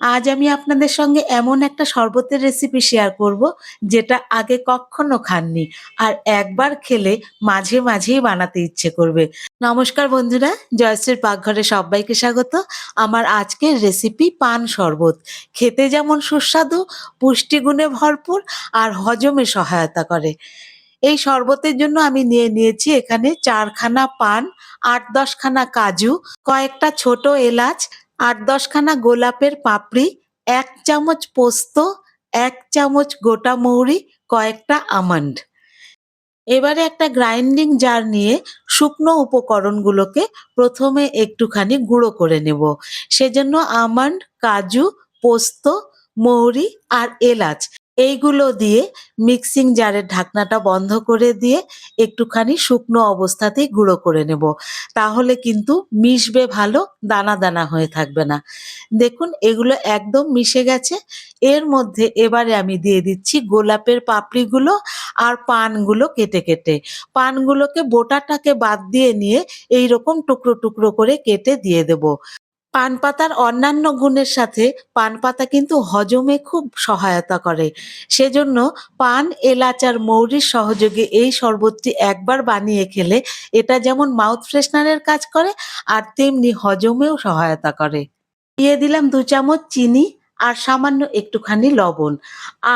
আজ আমি আপনাদের সঙ্গে এমন একটা শরবতের রেসিপি শেয়ার করব, যেটা আগে কখনো খাননি আর একবার খেলে মাঝে মাঝেই বানাতে ইচ্ছে করবে। নমস্কার বন্ধুরা, জয়শ্রীর পাকঘরে সবাইকে স্বাগত। আমার আজকের রেসিপি পান শরবত। খেতে যেমন সুস্বাদু, পুষ্টিগুণে ভরপুর আর হজমে সহায়তা করে। এই শরবতের জন্য আমি নিয়ে নিয়েছি এখানে চারখানা পান, আট দশখানা কাজু, কয়েকটা ছোট এলাচ আট দশখানা গোলাপের পাপড়ি, এক চামচ পোস্ত, এক চামচ গোটা মৌরি, কয়েকটা আমন্ড। এবারে একটা গ্রাইন্ডিং জার নিয়ে শুকনো উপকরণগুলোকে প্রথমে একটুখানি গুঁড়ো করে নেব। সেজন্য আমন্ড, কাজু, পোস্ত, মৌরি আর এলাচ এইগুলো দিয়ে মিক্সিং জারের ঢাকনাটা বন্ধ করে দিয়ে একটুখানি শুকনো অবস্থাতেই গুঁড়ো করে নেব। তাহলে কিন্তু মিশবে ভালো, দানা দানা হয়ে থাকবে না। দেখুন, এগুলো একদম মিশে গেছে। এর মধ্যে এবারে আমি দিয়ে দিচ্ছি গোলাপের পাপড়িগুলো আর পানগুলো কেটে কেটে। পানগুলোকে বোটাটাকে বাদ দিয়ে নিয়ে এই রকম টুকরো টুকরো করে কেটে দিয়ে দেব। পান পাতার অন্যান্য গুণের সাথে পান পাতা কিন্তু হজমে খুব সহায়তা করে। সেজন্য পান, এলাচ আর মৌরির সহযোগে এই শরবতটি একবার বানিয়ে খেলে এটা যেমন মাউথ ফ্রেশনারের কাজ করে আর তেমনি হজমেও সহায়তা করে। দিয়ে দিলাম দু চামচ চিনি। আর সামান্য একটুখানি লবণ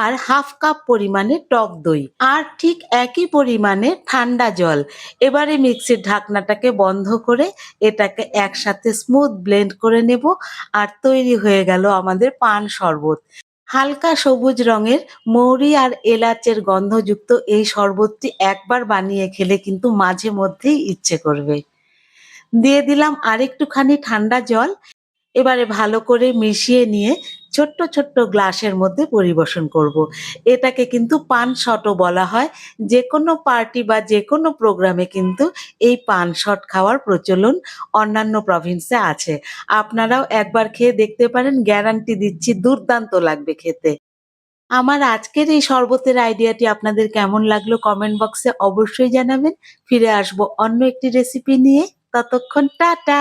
আর হাফ কাপ পরিমাণে টক দই। আর ঠিক একই পরিমাণে ঠান্ডা জল। এবারে মিক্সির ঢাকনাটাকে বন্ধ করে এটাকে একসাথে স্মুথ ব্লেন্ড করে নেব আর তৈরি হয়ে গেল আমাদের পান শরবত। হালকা সবুজ রঙের মৌরি আর এলাচের গন্ধযুক্ত এই শরবতটি একবার বানিয়ে খেলে কিন্তু মাঝে মধ্যেই ইচ্ছে করবে। দিয়ে দিলাম আরেকটুখানি ঠান্ডা জল। এবারে ভালো করে মিশিয়ে নিয়ে ছোট্ট ছোট্ট গ্লাসের মধ্যে পরিবেশন করব। এটাকে কিন্তু পান শটও বলা হয়। যে কোনো পার্টি বা যে কোনো প্রোগ্রামে কিন্তু এই পান শট খাওয়ার প্রচলন অন্যান্য প্রভিন্সে আছে। আপনারাও একবার খেয়ে দেখতে পারেন গ্যারান্টি দিচ্ছি দুর্দান্ত লাগবে খেতে। আমার আজকের এই শরবতের আইডিয়াটি আপনাদের কেমন লাগল কমেন্ট বক্সে অবশ্যই জানাবেন। ফিরে আসব অন্য একটি রেসিপি নিয়ে। ততক্ষণ টাটা!